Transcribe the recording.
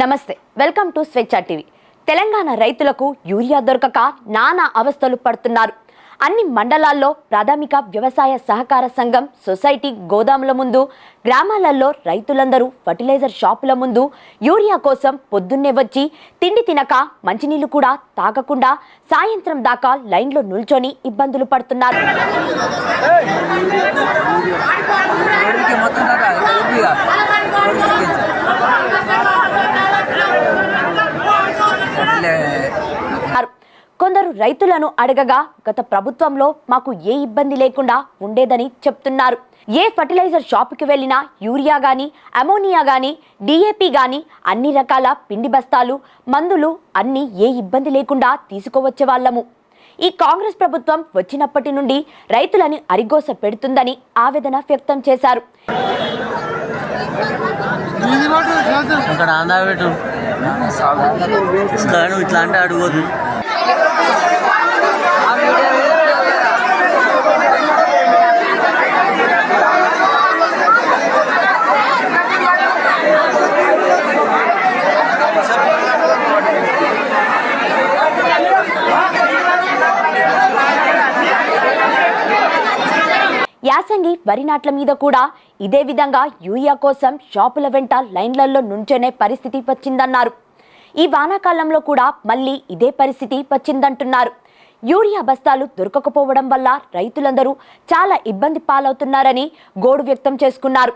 నమస్తే welcome to Swecha TV. Telangana రైతులకు urea దొరకక నానా అవస్థలు పడుతున్నారు. అన్ని మండలాల్లో ప్రాథమిక వ్యవసాయ సహకార సంఘం సొసైటీ గోదాముల ముందు గ్రామాలలో రైతులందరూ ఫర్టిలైజర్ షాపుల ముందు యూరియా కోసం పొద్దున్నే వచ్చి తిండి తినక మంచినీళ్ళు కూడా తాగకుండా సాయంత్రం దాకా లైన్లో నిల్చొని ఇబ్బందులు పడుతున్నారు. కొందరు రైతులను అడగగా గత ప్రభుత్వంలో మాకు ఏ ఇబ్బంది లేకుండా ఉండేదని చెప్తున్నారు. ఏ ఫర్టిలైజర్ షాపుకి వెళ్ళినా యూరియా గాని అమోనియా గాని డిఏపి గాని అన్ని రకాల పిండి బస్తాలు మందులు అన్ని ఏ ఇబ్బంది లేకుండా తీసుకోవచ్చే వాళ్ళము. ఈ కాంగ్రెస్ ప్రభుత్వం వచ్చినప్పటి నుండి రైతులని అరిగోస పెడుతుందని ఆవేదన వ్యక్తం చేశారు. ఇట్లా అంటే అడుగుదు యాసంగి వరి నాట్ల మీద కూడా ఇదే విధంగా యూరియా కోసం షాపుల వెంట లైన్లలో నుంచొనే పరిస్థితి వచ్చిందన్నారు. ఈ వానాకాలంలో కూడా మళ్ళీ ఇదే పరిస్థితి వచ్చిందంటున్నారు. యూరియా బస్తాలు దొరకకపోవడం వల్ల రైతులందరూ చాలా ఇబ్బంది పాలవుతున్నారని గోడు వ్యక్తం చేసుకున్నారు.